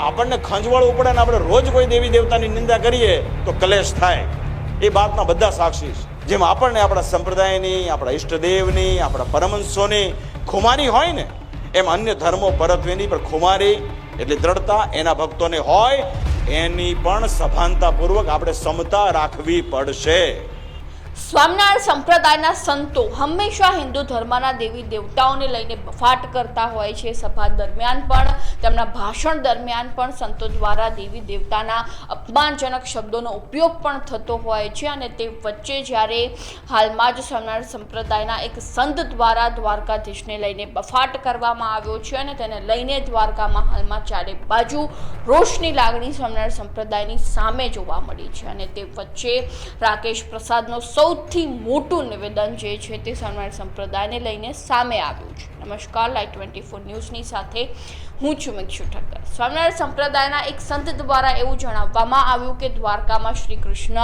આપણને ખંજવાળવું પડે ને આપણે રોજ કોઈ દેવી દેવતાની નિંદા કરીએ તો કલેશ થાય. એ બાતના બધા સાક્ષી છે. જેમ આપણને આપણા સંપ્રદાયની, આપણા ઈષ્ટદેવની, આપણા પરમંશોની ખુમારી હોય ને, એમ અન્ય ધર્મો પરત્વેની પણ ખુમારી એટલે દ્રઢતા એના ભક્તોને હોય, એની પણ સભાનતાપૂર્વક આપણે સમતા રાખવી પડશે. સ્વામિનારાયણ સંપ્રદાયના સંતો હંમેશા હિન્દુ ધર્મના દેવી દેવતાઓને લઈને બફાટ કરતા હોય છે સભા દરમિયાન પણ, તેમના ભાષણ દરમિયાન પણ સંતો દ્વારા દેવી દેવતાના અપમાનજનક શબ્દોનો ઉપયોગ પણ થતો હોય છે અને તે વચ્ચે જ્યારે હાલમાં જ સ્વામિનારાયણ સંપ્રદાયના એક સંત દ્વારા દ્વારકાધીશને લઈને બફાટ કરવામાં આવ્યો છે અને તેને લઈને દ્વારકામાં હાલમાં ચારે બાજુ રોષની લાગણી સ્વામિનારાયણ સંપ્રદાયની સામે જોવા મળી છે અને તે વચ્ચે રાકેશ પ્રસાદનો સૌથી મોટું નિવેદન જે છે તે સન્માન સંપ્રદાયને લઈને સામે આવ્યું છે. નમસ્કાર, લાઈવ ટ્વેન્ટી ફોર ન્યૂઝની સાથે હું છું મિક્ષુ ઠક્કર. સ્વામિનારાયણ સંપ્રદાયના એક સંત દ્વારા એવું જણાવવામાં આવ્યું કે દ્વારકામાં શ્રી કૃષ્ણ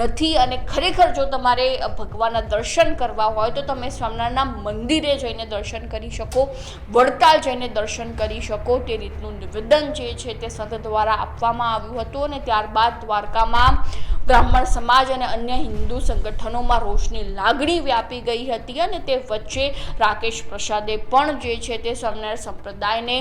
નથી અને ખરેખર જો તમારે ભગવાનના દર્શન કરવા હોય તો તમે સ્વામિનારાયણના મંદિરે જઈને દર્શન કરી શકો, વડતાલ જઈને દર્શન કરી શકો. તે રીતનું નિવેદન જે છે તે સંત દ્વારા આપવામાં આવ્યું હતું અને ત્યારબાદ દ્વારકામાં બ્રાહ્મણ સમાજ અને અન્ય હિન્દુ સંગઠનોમાં રોષની લાગણી વ્યાપી ગઈ હતી અને તે વચ્ચે રાકેશ પ્રસાદે પણ જે છે તે સ્વામિનારાયણ સંપ્રદાયને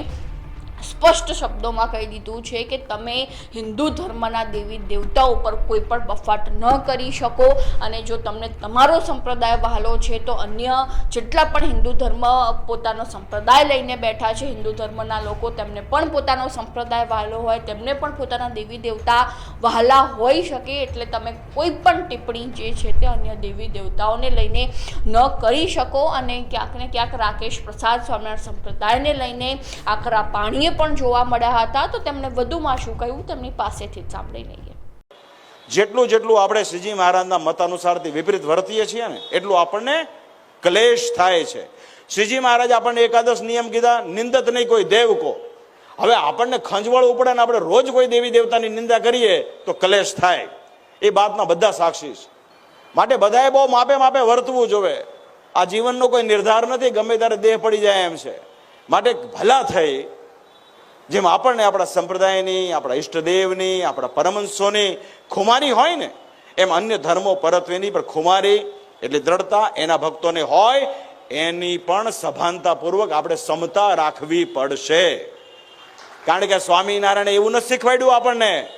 સ્પષ્ટ શબ્દોમાં કહી દીધું છે કે તમે હિન્દુ ધર્મના દેવી દેવતાઓ ઉપર કોઈ પણ બફાટ ન કરી શકો. અને જો તમને તમારો સંપ્રદાય વહાલો છે, તો અન્ય જેટલા પણ હિન્દુ ધર્મ પોતાનો સંપ્રદાય લઈને બેઠા છે, હિન્દુ ધર્મના લોકો તેમને પણ પોતાનો સંપ્રદાય વહાલો હોય, તેમને પણ પોતાના દેવી દેવતા વહાલા હોઈ શકે, એટલે તમે કોઈ પણ ટિપ્પણી જે છે તે અન્ય દેવી દેવતાઓને લઈને ન કરી શકો. અને ક્યાંક ને ક્યાંક રાકેશ પ્રસાદ સ્વામિનારાયણ સંપ્રદાયને લઈને આકરા પાણીએ પણ જોવા મળ્યા હતા, તો તેમણે વધુમાં શું કહ્યું તેમની પાસેથી જ સાંભળી લઈએ. જેટલું જેટલું આપણે શ્રીજી મહારાજના મત અનુસારથી વિપરીત વર્તીએ છીએ ને, એટલું આપણને ક્લેશ થાય છે. શ્રીજી મહારાજ આપણને એકાદશ નિયમ કીધા, નિંદત નહીં કોઈ દેવ કો. હવે આપણને ખંજવાળ ઉપડે ને આપણે રોજ કોઈ દેવી દેવતાની નિંદા કરીએ તો કલેશ થાય. એ બાતના બધા સાક્ષી છે. માટે બધાએ બહુ માપે માપે વર્તવું જોવે. આ જીવનનો કોઈ નિર્ધાર નથી, ગમે ત્યારે દેહ પડી જાય એમ છે. માટે ભલા થઈ જેમ આપણને આપણા સંપ્રદાયની, આપણા ઈષ્ટદેવની, આપણા પરમંશોની ખુમારી હોય ને, એમ અન્ય ધર્મો પરત્વેની પણ ખુમારી, એટલે દ્રઢતા એના ભક્તોને હોય, એની પણ સભાનતાપૂર્વક આપણે સમતા રાખવી પડશે. કારણ કે સ્વામિનારાયણે એવું નથી શીખવાડ્યું આપણને.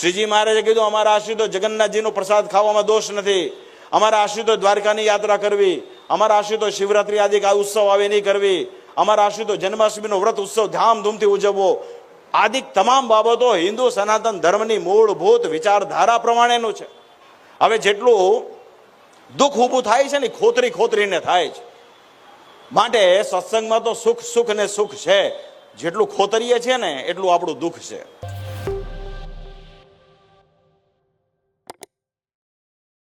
શ્રીજી મહારાજે કીધું, અમારા આશ્રિતો જગન્નાથજીનો પ્રસાદ ખાવામાં દોષ નથી. અમારા આશ્રિતો દ્વારકાની યાત્રા કરવી. અમારા આશ્રિતો શિવરાત્રી આદિ ઉત્સવ આવે નહીં કરવી. અમારા આશ્રિતો જન્માષ્ટમીનો વ્રત ઉત્સવ ધામધૂમથી ઉજવવો. આદિ તમામ બાબતો હિન્દુ સનાતન ધર્મની મૂળભૂત વિચારધારા પ્રમાણેનું છે. હવે જેટલું દુઃખ ઊભું થાય છે ને ખોતરી ખોતરીને થાય છે. માટે સત્સંગમાં તો સુખ સુખ ને સુખ છે. જેટલું ખોતરીએ છે ને એટલું આપણું દુઃખ છે.